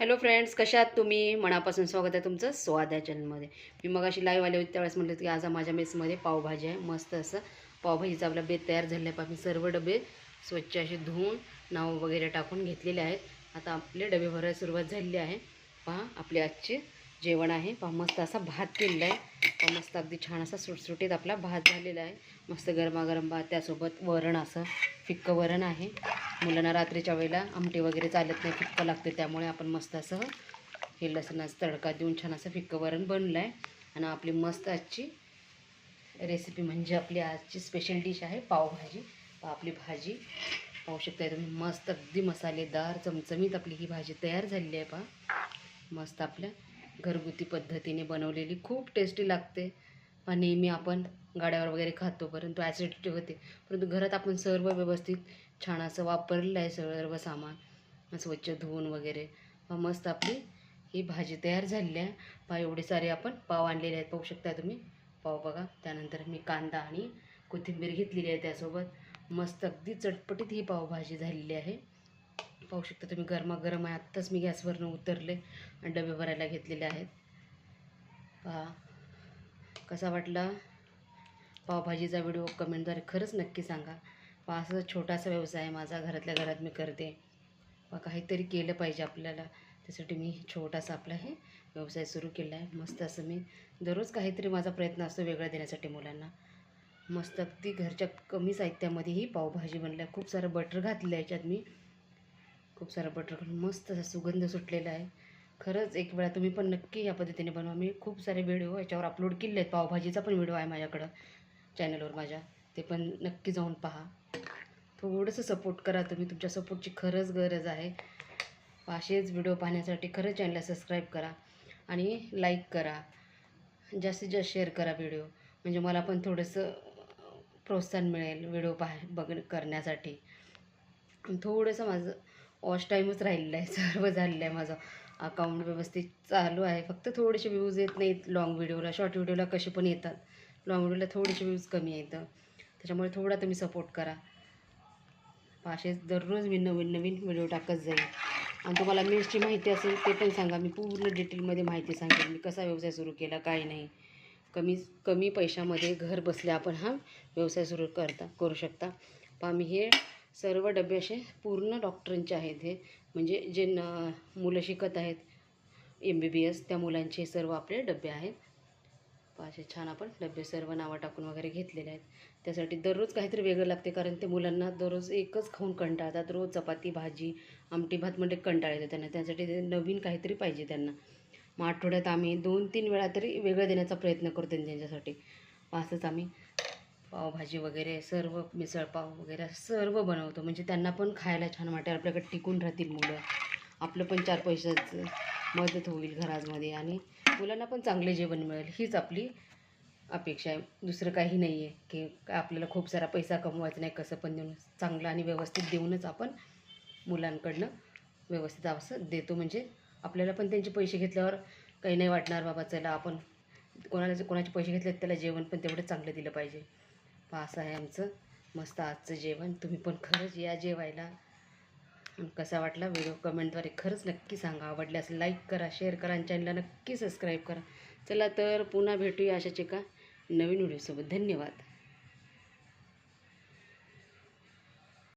Hello friends कशात तुम्ही? मनापासून स्वागत आहे तुमचं स्वाद आहे चॅनलमध्ये मी मग अशी लाईव्ह आले होते त्यावेळेस म्हटलं की आज माझ्या मेसमध्ये पावभाजी आहे. मस्त असं पावभाजीचा आपला बेत तयार झाल्यापासून मी सर्व डबे स्वच्छ असे धुवून नाव वगैरे टाकून घेतलेले आहेत. आता आपले डबे भरायला सुरुवात झालेली आहे. पहा आपले आजचे जेवण आहे. पहा मस्त असा भात केलेला आहे. मस्त अगदी छान असा सुटसुटीत आपला भात झालेला आहे. मस्त गरमागरम भात त्यासोबत वरण असं. फिक्कं वरण आहे. मुलांना रात्रीच्या वेळेला आमटी वगैरे चालत नाही फिक्कं लागते. त्यामुळे आपण मस्त असं हे लसणाचं तडका देऊन छान असं फिक्कं वरण बनलं आहे आणि आपली मस्त आजची रेसिपी म्हणजे आपली आजची स्पेशल डिश आहे पावभाजी. पहा आपली भाजी पाहू शकताय तुम्ही मस्त अगदी मसालेदार चमचमीत आपली ही भाजी तयार झालेली आहे पहा. मस्त आपल्या घरगुती पद्धतीने बनवलेली. खूप टेस्टी लागते. पहा नेहमी आपण गाड्यावर वगैरे खातो परंतु ॲसिडिटी होते. परंतु घरात आपण सर्व व्यवस्थित छान असं वापरलेलं आहे सर्व सामान. स्वच्छ धुवून वगैरे. मस्त आपली ही भाजी तयार झालेली आहे. पहा एवढे सारे आपण पाव आणलेले आहेत. पाहू शकता तुम्ही. पाव बघा. त्यानंतर मी कांदा आणि कोथिंबीर घेतलेली आहे त्यासोबत. मस्त अगदी चटपटीत ही पावभाजी झालेली आहे. पाहू शकता तुम्ही. गरमागरम आहे. आत्ताच मी गॅसवरनं उतरले आणि डबे भरायला घेतलेले आहेत. पहा. कसा वाटला? पावभाजीचा व्हिडिओ कमेंटद्वारे खरंच नक्की सांगा. पहा असं छोटासा व्यवसाय आहे माझा. घरातल्या घरात मी करते. पहा काहीतरी केलं पाहिजे आपल्याला. त्यासाठी मी छोटासा आपला हे व्यवसाय सुरू केला आहे. मस्त असं मी दररोज काहीतरी माझा प्रयत्न असतो वेगळा देण्यासाठी मुलांना. मस्त अगदी घरच्या कमी साहित्यामध्येही पावभाजी बनल्या. खूप सारं बटर घातलं याच्यात मी. खूप सारं बटर घालून मस्त असा सुगंध सुटलेला आहे. खरंच एक वेळा तुम्ही पण नक्की या पद्धतीने बनवा. मी खूप सारे व्हिडिओ याच्यावर अपलोड केले आहेत. पावभाजीचा पण व्हिडिओ आहे माझ्याकडं. चॅनलवर माझ्या. ते पण नक्की जाऊन पहा. थोडंसं सपोर्ट करा तुम्ही. तुमच्या सपोर्टची खरंच गरज आहे. असेच व्हिडिओ पाहण्यासाठी खरंच चॅनलला सबस्क्राईब करा आणि लाईक करा. जास्तीत जास्त शेअर करा व्हिडिओ म्हणजे मला पण थोडंसं प्रोत्साहन मिळेल व्हिडिओ पाह बघ करण्यासाठी. थोडंसं माझं वॉच टाईमच राहिलेलं आहे. सर्व झालेलं आहे माझं. अकाउंट व्यवस्थित चालू आहे. फक्त थोडेसे व्ह्यूज येत नाहीत लाँग व्हिडिओला शॉर्ट व्हिडिओला कसे पण येतात. लाँग व्हिडिओला थोडेसे व्ह्यूज कमी येतं. त्याच्यामुळे थोडा तुम्ही सपोर्ट करा. असेच दररोज मी नवीन नवीन व्हिडिओ टाकत जाईल आणि तुम्हाला मेसची माहिती असेल ते पण सांगा. मी पूर्ण डिटेलमध्ये माहिती सांगेन. मी कसा व्यवसाय सुरू केला काय नाही. कमी कमी पैशामध्ये घर बसल्या आपण हा व्यवसाय सुरू करता करू शकता. पहा मी हे सर्व डबे असे पूर्ण डॉक्टरांचे आहेत हे. म्हणजे जे न मुलं शिकत आहेत एम बी बी एस त्या मुलांचे सर्व आपले डबे आहेत. असे छान आपण डबे सर्व नावं टाकून वगैरे घेतलेले आहेत. त्यासाठी दररोज काहीतरी वेगळं लागते कारण ते मुलांना दररोज एकच खाऊन कंटाळतात. रोज चपाती भाजी आमटी भात म्हणजे कंटाळ येतो त्यांना. त्यासाठी ते नवीन काहीतरी पाहिजे त्यांना. मग आठवड्यात आम्ही दोन तीन वेळा तरी वेगळं देण्याचा प्रयत्न करतो त्यांच्यासाठी. असंच आम्ही पावभाजी वगैरे सर्व मिसळपाव वगैरे सर्व बनवतो. म्हणजे त्यांना पण खायला छान वाटेल. आपल्याकडे टिकून राहतील मुलं. आपलं पण चार पैशाचं मदत होईल घरामध्ये. आणि मुलांना पण चांगले जेवण मिळेल. हीच आपली अपेक्षा आहे. दुसरं काही नाही आहे की काय आपल्याला खूप सारा पैसा कमवायचा नाही कसं पण देऊन चांगलं आणि व्यवस्थित देऊनच आपण मुलांकडनं व्यवस्थित असं देतो. म्हणजे आपल्याला पण त्यांचे पैसे घेतल्यावर काही नाही वाटणार बाबा चला आपण कोणाला कोणाचे पैसे घेतले त्याला जेवण पण तेवढं चांगलं दिलं पाहिजे. असं आहे आमचं. मस्त आजचं जेवण. तुम्ही पण खरंच या जेवायला. आणि कसा वाटला व्हिडिओ? कमेंटद्वारे खरंच नक्की सांगा. आवडल्यास लाईक करा शेअर करा आणि चॅनलला नक्की सबस्क्राईब करा. चला तर पुन्हा भेटूया अशाच एका नवीन व्हिडिओसोबत. धन्यवाद.